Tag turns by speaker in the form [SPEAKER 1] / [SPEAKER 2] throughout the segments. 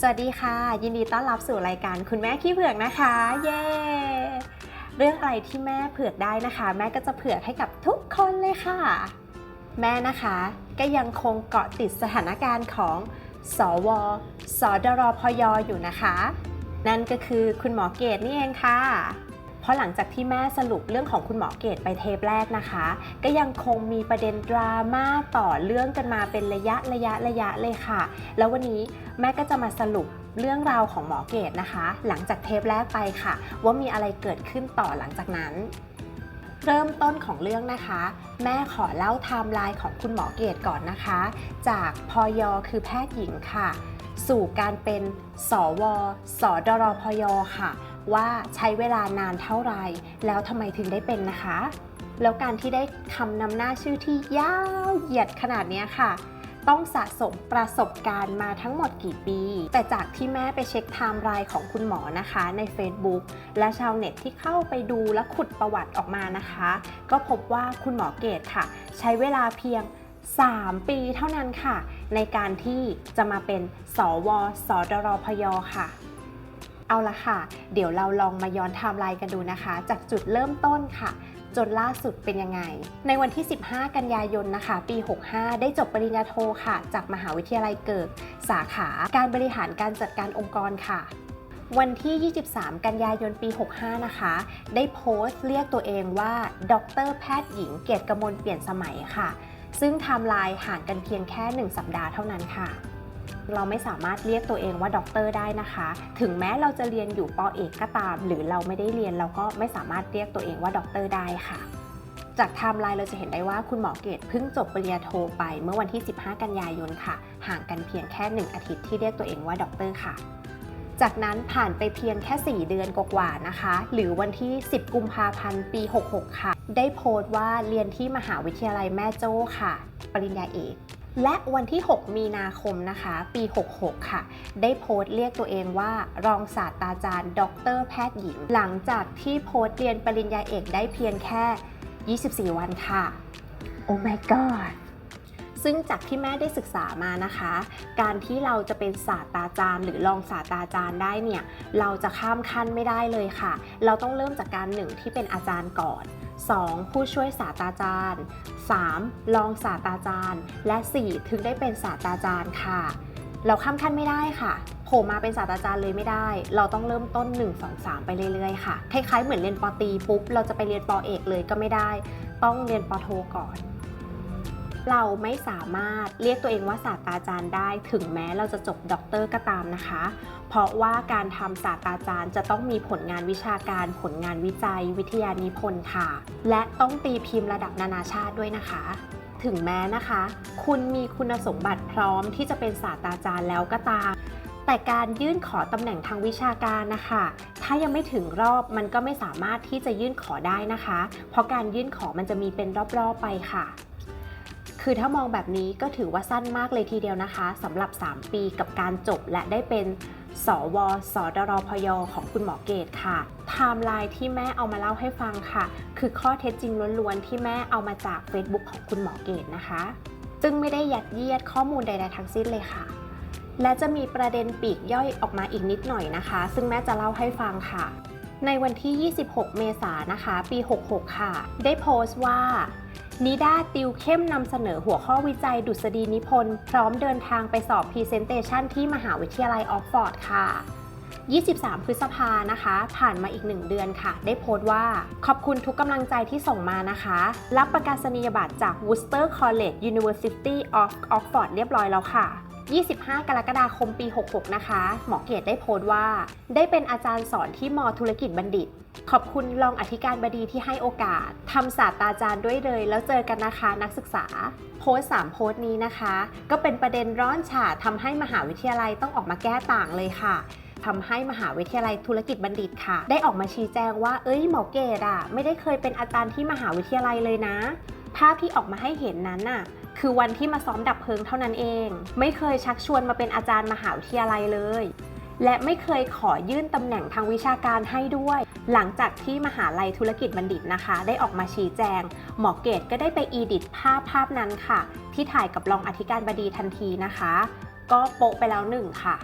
[SPEAKER 1] สวัสดีค่ะ ยินดีต้อนรับสู่รายการคุณแม่ขี้เผือกนะคะ เย้เรื่องอะไรที่แม่เผือกได้นะคะ แม่ก็จะเผือกให้กับทุกคนเลยค่ะ แม่นะคะก็ยังคงเกาะติดสถานการณ์ของสว สดรพยอยู่นะคะ นั่นก็คือคุณหมอเกตนี่เองค่ะ ราะหลังจากที่แม่สรุปเรื่องของคุณหมอเกตไปเทปแรกนะคะ ก็ยังคงมีประเด็นดราม่าต่อเรื่องกันมาเป็นระยะระยะระยะเลยค่ะ แล้ววันนี้แม่ก็จะมาสรุปเรื่องราวของหมอเกตนะคะ หลังจากเทปแรกไปค่ะ ว่ามีอะไรเกิดขึ้นต่อหลังจากนั้น เริ่มต้นของเรื่องนะคะ แม่ขอเล่าไทม์ไลน์ของคุณหมอเกตก่อนนะคะ จากพยคือแพทย์หญิงค่ะ สู่การเป็นสว สดรพยค่ะ ว่าใช้เวลานานเท่าไหร่ แล้วทำไมถึงได้เป็นนะคะ แล้วการที่ได้คำนำหน้าชื่อที่ยาวเหยียดขนาดนี้ค่ะ ต้องสะสมประสบการณ์มาทั้งหมดกี่ปี แต่จากที่แม่ไปเช็คไทม์ไลน์ของคุณหมอนะคะใน Facebook และชาวเน็ตที่เข้าไปดูและขุดประวัติออกมานะคะ ก็พบว่าคุณหมอเกตค่ะ ใช้เวลาเพียง3 ปีเท่านั้นค่ะ ในการที่จะมาเป็นสว สดรพยค่ะ เอาละค่ะ เดี๋ยวเราลองมาย้อนไทม์ไลน์กันดูนะคะ จากจุดเริ่มต้นค่ะ จนล่าสุดเป็นยังไง ในวันที่ 15 กันยายนนะคะ ปี 65 ได้จบปริญญาโทค่ะ จากมหาวิทยาลัยเกิด สาขาการบริหารการจัดการองค์กรค่ะวันที่ 23 กันยายน ปี 65 นะคะ ได้โพสต์เรียกตัวเองว่า ดรแพทย์หญิงเกียรติกมลเปลี่ยนสมัยค่ะ ซึ่งไทม์ไลน์ห่างกันเพียงแค่ 1 สัปดาห์เท่านั้นค่ะ เราไม่สามารถเรียกตัวเองว่าด็อกเตอร์ได้นะคะ ถึงแม้เราจะเรียนอยู่ปอเอกก็ตาม หรือเราไม่ได้เรียนเราก็ไม่สามารถเรียกตัวเองว่าด็อกเตอร์ได้ค่ะจากไทม์ไลน์เราจะเห็นได้ว่าคุณหมอเกตเพิ่งจบปริญญาโทไปเมื่อวันที่ 15 กันยายนค่ะ ห่างกันเพียงแค่ 1 อาทิตย์ที่เรียกตัวเองว่าด็อกเตอร์ค่ะ จากนั้นผ่านไปเพียงแค่ 4 เดือนกว่าๆนะคะ หรือวันที่ 10 กุมภาพันธ์ปี 66 ค่ะ ได้โพสต์ว่าเรียนที่มหาวิทยาลัยแม่โจ้ค่ะ ปริญญาเอก และวันที่ 6 มีนาคมนะคะ ปี 66 ค่ะ ได้โพสต์เรียกตัวเองว่ารองศาสตราจารย์ ดรแพทย์หญิง หลังจากที่โพสต์เรียนปริญญาเอกได้เพียงแค่ 24 วันค่ะ โอ้ my god ซึ่งจากที่แม่ได้ศึกษามานะคะ การที่เราจะเป็นศาสตราจารย์ หรือรองศาสตราจารย์ได้เนี่ย เราจะข้ามขั้นไม่ได้เลยค่ะ เราต้องเริ่มจากการหนึ่งที่เป็นอาจารย์ก่อน 2. ผู้ช่วยศาสตราจารย์ 3. รองศาสตราจารย์ และ 4. ถึงได้เป็นศาสตราจารย์ค่ะ เราข้ามขั้นไม่ได้ค่ะโผล่มาเป็นศาสตราจารย์เลยไม่ได้ เราต้องเริ่มต้น 1 2 3 ไปเรื่อยๆค่ะ คล้ายๆเหมือนเรียนปตีปุ๊บ เราจะไปเรียนปอเอกเลยก็ไม่ได้ ต้องเรียนปโทก่อน เราไม่สามารถเรียกตัวเองว่าศาสตราจารย์ได้ ถึงแม้เราจะจบด็อกเตอร์ก็ตามนะคะ เพราะว่าการทำศาสตราจารย์จะต้องมีผลงานวิชาการผลงานวิจัย วิทยานิพนธ์ค่ะ และต้องตีพิมพ์ระดับนานาชาติด้วยนะคะถึงแม้นะคะ คุณมีคุณสมบัติพร้อมที่จะเป็นศาสตราจารย์แล้วก็ตาม แต่การยื่นขอตำแหน่งทางวิชาการนะคะ ถ้ายังไม่ถึงรอบมันก็ไม่สามารถที่จะยื่นขอได้นะคะ เพราะการยื่นขอมันจะมีเป็นรอบๆไปค่ะ คือถ้ามองแบบนี้ก็ถือว่าสั้นมากเลยทีเดียวนะคะสำหรับ 3 ปีกับการจบและได้เป็นสว สดรพย ของคุณหมอเกตค่ะ ไทม์ไลน์ที่แม่เอามาเล่าให้ฟังค่ะ คือข้อเท็จจริงล้วนๆ ที่แม่เอามาจาก Facebook ของคุณหมอเกตนะคะ ซึ่งไม่ได้ยัดเยียดข้อมูลใดๆทั้งสิ้นเลยค่ะ และจะมีประเด็นปีกย่อยออกมาอีกนิดหน่อยนะคะ ซึ่งแม่จะเล่าให้ฟังค่ะ ในวันที่ 26 เมษายนนะคะ ปี 66 ค่ะ ได้โพสต์ว่า นิด้าติวเข้มนำเสนอหัวข้อวิจัยดุษฎีนิพนธ์ พร้อมเดินทางไปสอบพรีเซนเตชันที่มหาวิทยาลัยออกฟอร์ดค่ะ 23 พฤษภานะคะ ผ่านมาอีก 1 เดือนค่ะ ได้โพสต์ว่า ขอบคุณทุกกำลังใจที่ส่งมานะคะ รับประกาศนียบัตรจาก Worcester College University of Oxford เรียบร้อยแล้วค่ะ 25 กรกฎาคมปี 66 นะคะ หมอเกตได้โพสต์ว่า ได้เป็นอาจารย์สอนที่มธุรกิจบัณฑิต ขอบคุณรองอธิการบดีที่ให้โอกาสทำศาสตราจารย์ด้วยเลย แล้วเจอกันนะคะนักศึกษา โพสต์3โพสต์นี้นะคะ ก็เป็นประเด็นร้อนฉาทำให้มหาวิทยาลัยต้องออกมาแก้ต่างเลยค่ะทำให้มหาวิทยาลัยธุรกิจบัณฑิตค่ะ ได้ออกมาชี้แจงว่าเอ้ยหมอเกตอะไม่ได้เคยเป็นอาจารย์ที่มหาวิทยาลัยเลยนะภาพที่ออกมาให้เห็นนั้นน่ะ คือวันที่มาซ้อมดับเพลิงเท่านั้นเอง ไม่เคยชักชวนมาเป็นอาจารย์มหาวิทยาลัยเลย และไม่เคยขอยื่นตำแหน่งทางวิชาการให้ด้วย หลังจากที่มหาลัยธุรกิจบัณฑิตนะคะ ได้ออกมาชี้แจง หมอเกตก็ได้ไปอีดิทภาพภาพนั้นค่ะ ที่ถ่ายกับรองอธิการบดีทันทีนะคะ ก็โปะไปแล้วหนึ่งค่ะ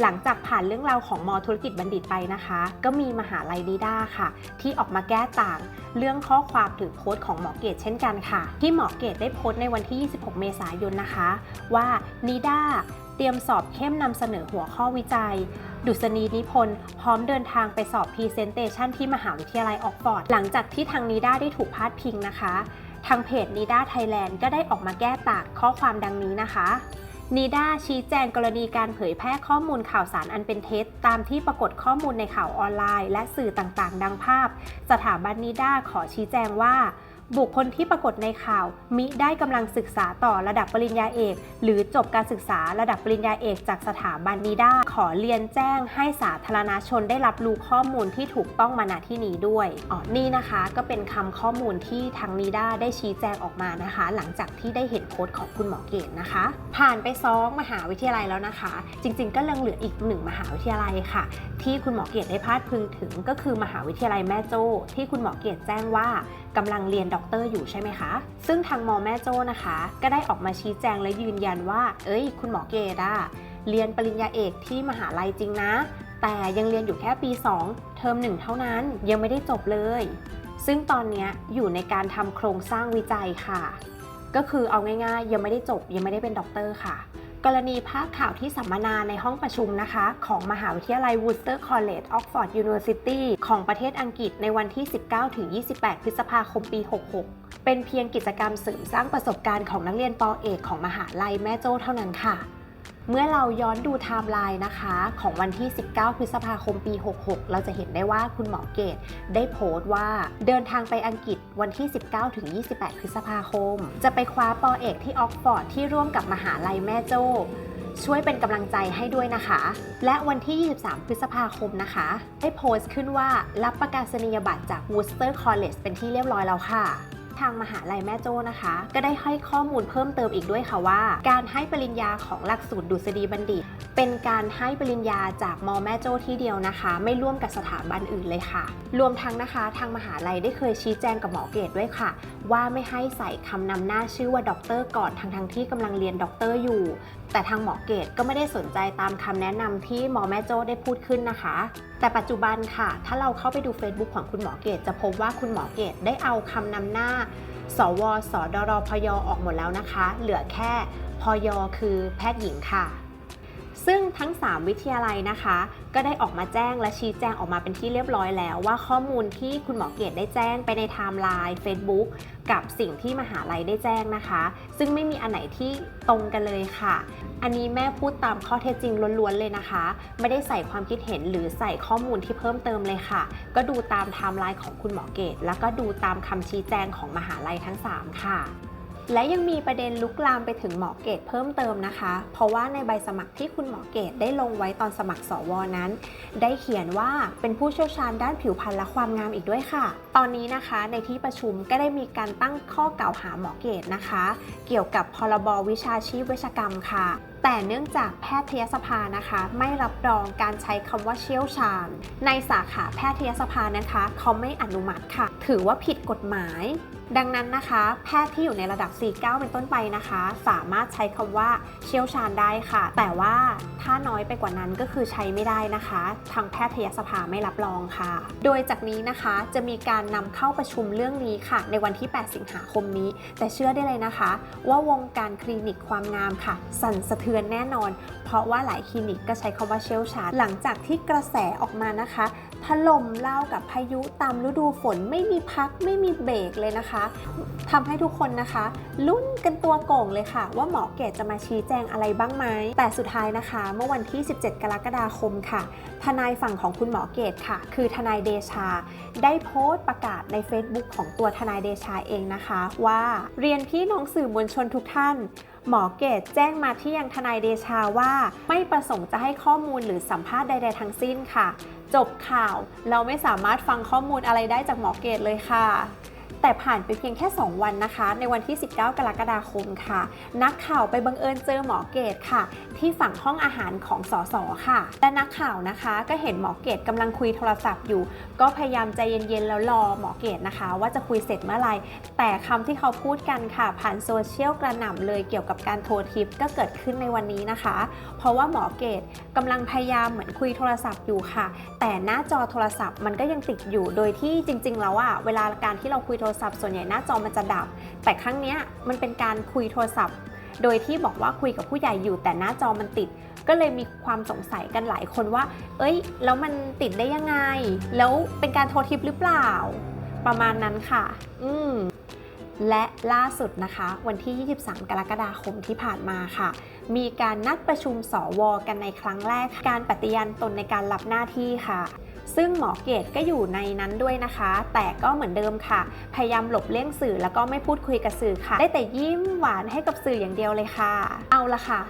[SPEAKER 1] หลังจากผ่านเรื่องราวของมอธุรกิจบัณฑิตไปนะคะ ก็มีมหาลัยนิด้าค่ะ ที่ออกมาแก้ต่าง เรื่องข้อความถึงโพสต์ของหมอเกตเช่นกันค่ะ ที่หมอเกตได้โพสต์ในวันที่ 26 เมษายนนะคะ ว่านิด้าเตรียมสอบเข้มนำเสนอหัวข้อวิจัย ดุษณีนิพนธ์พร้อมเดินทางไปสอบพรีเซนเตชันที่มหาวิทยาลัยออกฟอร์ดหลังจากที่ทางนิด้าได้ถูกพาดพิงนะคะ ทางเพจนิด้าไทยแลนด์ก็ได้ออกมาแก้ต่างข้อความดังนี้นะคะ นีด้าชี้แจงกรณีการเผยแพร่ข้อมูลข่าวสารอันเป็นเท็จ ตามที่ปรากฏข้อมูลในข่าวออนไลน์ และสื่อต่างๆ ดังภาพ สถาบันนีด้าขอชี้แจงว่า บุคคลที่ปรากฏในข่าว มิได้กำลังศึกษาต่อระดับปริญญาเอก หรือจบการศึกษาระดับปริญญาเอกจากสถาบันนิด้าขอเรียนแจ้งให้สาธารณชนได้รับรู้ข้อมูลที่ถูกต้องมาณที่นี้ด้วยอ๋อนี่นะคะก็เป็นคำข้อมูลที่ทางนิด้าได้ชี้แจงออกมานะคะ หลังจากที่ได้เห็นโพสต์ของคุณหมอเกตนะคะ ผ่านไปสองมหาวิทยาลัยแล้วนะคะ จริง ๆ ก็ยังเหลืออีกหนึ่งมหาวิทยาลัยค่ะ ที่คุณหมอเกตได้พาดพึงถึงก็คือมหาวิทยาลัยแม่โจ้ที่คุณหมอเกตแจ้งว่ากำลังเรียนด็อกเตอร์อยู่ใช่ไหมคะ ซึ่งทางมอแม่โจ้นะคะ ก็ได้ออกมาชี้แจงและยืนยันว่า เอ้ย คุณหมอเกตอะเรียนปริญญาเอกที่มหาลัยจริงนะ แต่ยังเรียนอยู่แค่ปี 2 เทอมหนึ่งเท่านั้นยังไม่ได้จบเลย ซึ่งตอนนี้อยู่ในการทำโครงสร้างวิจัยค่ะ ก็คือเอาง่ายๆ ยังไม่ได้จบยังไม่ได้เป็นด็อกเตอร์ค่ะ กรณีภาพข่าวที่สัมมนาในห้องประชุมนะคะ ของมหาวิทยาลัย Worcester College Oxford University ของประเทศอังกฤษในวันที่ 19-28 พฤษภาคมปี 66 เป็นเพียงกิจกรรมเสริมสร้างประสบการณ์ของนักเรียนปอเอกของมหาลัยแม่โจ้เท่านั้นค่ะ เมื่อเราย้อนดูไทม์ไลน์นะคะของวันที่ 19 พฤษภาคมปี 66 เราจะเห็นได้ว่าคุณหมอเกตได้โพสต์ว่าเดินทางไปอังกฤษวันที่ 19 ถึง 28 พฤษภาคม จะไปคว้าปอเอกที่ออกฟอร์ดที่ร่วมกับมหาลัยแม่โจ้ช่วยเป็นกำลังใจให้ด้วยนะคะ และวันที่ 23 พฤษภาคมนะคะ ได้โพสต์ขึ้นว่ารับประกาศนียบัตรจาก Worcester College เป็นที่เรียบร้อยแล้วค่ะ ทางมหาลัยแม่โจ้นะคะ ก็ได้ให้ข้อมูลเพิ่มเติมอีกด้วยค่ะว่า การให้ปริญญาของหลักสูตรดุษฎีบัณฑิต เป็นการให้ปริญญาจากมอแม่โจ้ที่เดียวนะคะ ไม่ร่วมกับสถาบันอื่นเลยค่ะ รวมทั้งนะคะทางมหาลัยได้เคยชี้แจงกับหมอเกตด้วยค่ะ ว่าไม่ให้ใส่คำนำหน้าชื่อว่าด็อกเตอร์ก่อนทั้งทงที่กำลังเรียนด็อกเตอร์อยู่ แต่ทางหมอเกตก็ไม่ได้สนใจตามคำแนะนำที่หมอแม่โจ้ได้พูดขึ้นนะคะแต่ปัจจุบันค่ะ ถ้าเราเข้าไปดู Facebook ของคุณหมอเกตจะพบว่าคุณหมอเกตได้เอาคำนำหน้าสว สดรพยออกหมดแล้วนะคะ เหลือแค่พยคือแพทย์หญิงค่ะ ซึ่งทั้ง 3 วิทยาลัยนะคะ ก็ได้ออกมาแจ้งและชี้แจงออกมาเป็นที่เรียบร้อยแล้ว ว่าข้อมูลที่คุณหมอเกตได้แจ้งไปในไทม์ไลน์ Facebook กับสิ่งที่มหาลัยได้แจ้งนะคะ ซึ่งไม่มีอันไหนที่ตรงกันเลยค่ะ อันนี้แม่พูดตามข้อเท็จจริงล้วนๆเลยนะคะ ไม่ได้ใส่ความคิดเห็นหรือใส่ข้อมูลที่เพิ่มเติมเลยค่ะ ก็ดูตามไทม์ไลน์ของคุณหมอเกตแล้วก็ดูตามคำชี้แจงของมหาลัยทั้ง 3 ค่ะ และยังมีประเด็นลุกลามไปถึงหมอเกตเพิ่มเติมนะคะ เพราะว่าในใบสมัครที่คุณหมอเกตได้ลงไว้ตอนสมัครสวนั้น ได้เขียนว่าเป็นผู้เชี่ยวชาญด้านผิวพรรณและความงามอีกด้วยค่ะ ตอนนี้นะคะในที่ประชุมก็ได้มีการตั้งข้อกล่าวหาหมอเกตนะคะ เกี่ยวกับพรบวิชาชีพเวชกรรมค่ะ แต่เนื่องจากแพทยสภานะคะ ไม่รับรองการใช้คำว่าเชี่ยวชาญ ในสาขาแพทยสภานะคะ เขาไม่อนุมัติค่ะ ถือว่าผิดกฎหมาย ดังนั้นนะคะ แพทย์ที่อยู่ในระดับ 49 เป็นต้นไปนะคะ สามารถใช้คำว่า เชี่ยวชาญได้ค่ะ แต่ว่าถ้าน้อยไปกว่านั้นก็คือใช้ไม่ได้นะคะ ทางแพทยสภาไม่รับรองค่ะ โดยจากนี้นะคะจะมีการนำเข้าประชุมเรื่องนี้ค่ะ ในวันที่ 8 สิงหาคมนี้ แต่เชื่อได้เลยนะคะ ว่าวงการคลินิกความงามค่ะ สั่นสะเทือนแน่นอน เพราะว่าหลายคลินิกก็ใช้คำว่าเชี่ยวชาญหลังจากที่กระแสออกมานะคะถล่มเล่ากับพายุตามฤดูฝนไม่มีพักไม่มีเบรกเลยนะคะทำให้ทุกคนนะคะ ลุ้นกันตัวโก่งเลยค่ะ ว่าหมอเกตจะมาชี้แจงอะไรบ้างไหม แต่สุดท้ายนะคะ เมื่อวันที่ 17 กรกฎาคมค่ะ ทนายฝั่งของคุณหมอเกตค่ะ คือทนายเดชา ได้โพสต์ประกาศใน Facebook ของตัวทนายเดชาเองนะคะ ว่าเรียนพี่น้องสื่อมวลชนทุกท่านหมอเกตแจ้งมาที่ยังทนายเดชาว่า ไม่ประสงค์จะให้ข้อมูลหรือสัมภาษณ์ใด ๆ ทั้งสิ้นค่ะ จบข่าวเราไม่สามารถฟังข้อมูลอะไรได้จากหมอเกตเลยค่ะ แต่ผ่านไปเพียงแค่ 2 วันนะคะ ในวันที่ 19 กรกฎาคมค่ะ นักข่าวไปบังเอิญเจอหมอเกตค่ะ ที่ฝั่งห้องอาหารของสสค่ะ และนักข่าวนะคะก็เห็นหมอเกตกำลังคุยโทรศัพท์อยู่ ก็พยายามใจเย็นๆแล้วรอหมอเกตนะคะ ว่าจะคุยเสร็จเมื่อไหร่แต่คำที่เขาพูดกันค่ะ ผ่านโซเชียลกระหน่ำเลยเกี่ยวกับการโทรทิปก็เกิดขึ้นในวันนี้นะคะ เพราะว่าหมอเกตกำลังพยายามเหมือนคุยโทรศัพท์อยู่ค่ะ แต่หน้าจอโทรศัพท์มันก็ยังติดอยู่โดยที่จริงๆแล้วอะเวลาการที่เราคุยโทรศัพท์ส่วนใหญ่หน้าจอมันจะดับ แต่ครั้งเนี้ยมันเป็นการคุยโทรศัพท์ โดยที่บอกว่าคุยกับผู้ใหญ่อยู่แต่หน้าจอมันติด ก็เลยมีความสงสัยกันหลายคนว่า เอ้ย แล้วมันติดได้ยังไง แล้วเป็นการโทรทิปหรือเปล่า ประมาณนั้นค่ะ อืมและล่าสุดนะคะ วันที่ 23 กรกฎาคมที่ผ่านมาค่ะ มีการนัดประชุมสวกันในครั้งแรก การปฏิญาณตนในการรับหน้าที่ค่ะ ซึ่งหมอเกตก็อยู่ในนั้นด้วยนะคะ แต่ก็เหมือนเดิมค่ะ พยายามหลบเลี่ยงสื่อแล้วก็ไม่พูดคุยกับสื่อค่ะ ได้แต่ยิ้มหวานให้กับสื่ออย่างเดียวเลยค่ะ เอาละค่ะ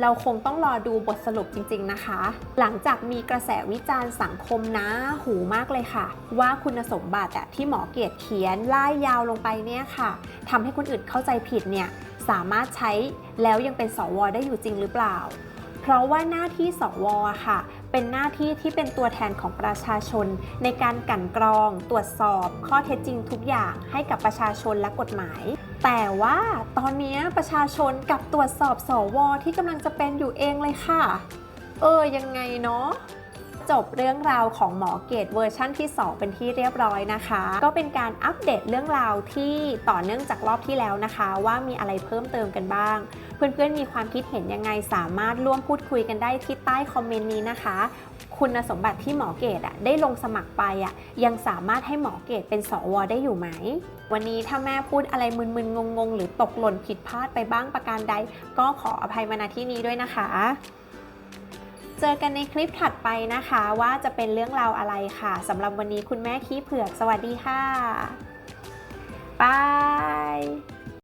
[SPEAKER 1] เราคงต้องรอดูบทสรุปจริงๆนะคะ หลังจากมีกระแสวิจารณ์สังคมนะหูมากเลยค่ะ ว่าคุณสมบัติที่หมอเกตเขียนไล่ยาวลงไปเนี่ยค่ะทำให้คนอื่นเข้าใจผิดเนี่ยสามารถใช้แล้วยังเป็นสวได้อยู่จริงหรือเปล่า เพราะว่าหน้าที่สวอะค่ะ เป็นหน้าที่ที่เป็นตัวแทนของประชาชน ในการกั่นกรอง ตรวจสอบ ข้อเท็จจริงทุกอย่างให้กับประชาชนและกฎหมาย แต่ว่าตอนนี้ประชาชนกับตรวจสอบสวที่กำลังจะเป็นอยู่เองเลยค่ะ เออยังไงเนาะ จบเรื่องราวของหมอเกตเวอร์ชั่นที่ 2 เป็นที่เรียบร้อยนะคะ ก็เป็นการอัปเดตเรื่องราวที่ต่อเนื่องจากรอบที่แล้วนะคะ ว่ามีอะไรเพิ่มเติมกันบ้าง เพื่อนๆมีความคิดเห็นยังไงสามารถร่วมพูดคุยกันได้ที่ใต้คอมเมนต์นี้นะคะคุณสมบัติที่หมอเกตอะได้ลงสมัครไปอะยังสามารถให้หมอเกตเป็นสวได้อยู่ไหม วันนี้ถ้าแม่พูดอะไรมึนๆงงๆ หรือตกหล่นผิดพลาดไปบ้างประการใด ก็ขออภัยมาณที่นี้ด้วยนะคะ เจอกันในคลิปถัดไปนะคะว่าจะเป็นเรื่องราวอะไรค่ะสำหรับวันนี้คุณแม่ขี้เผือกสวัสดีค่ะบาย